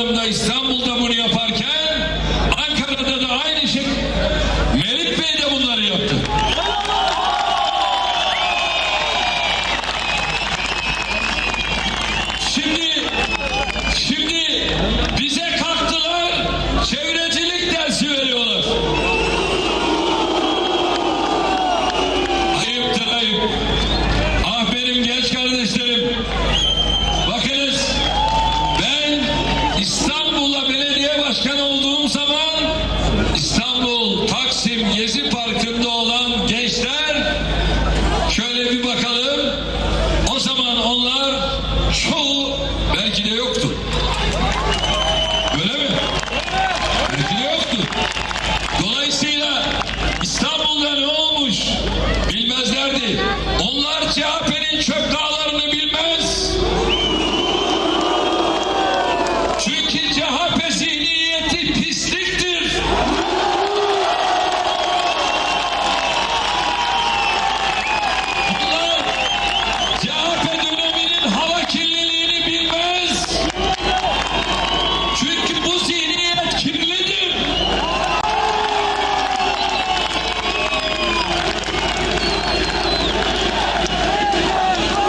yıllarında İstanbul'da bunu yaparken Ankara'da da aynı şey Melik Bey de bunları yaptı. başkan olduğum zaman İstanbul Taksim Gezi Parkı'nda olan gençler şöyle bir bakalım. O zaman onlar çoğu belki de yoktu.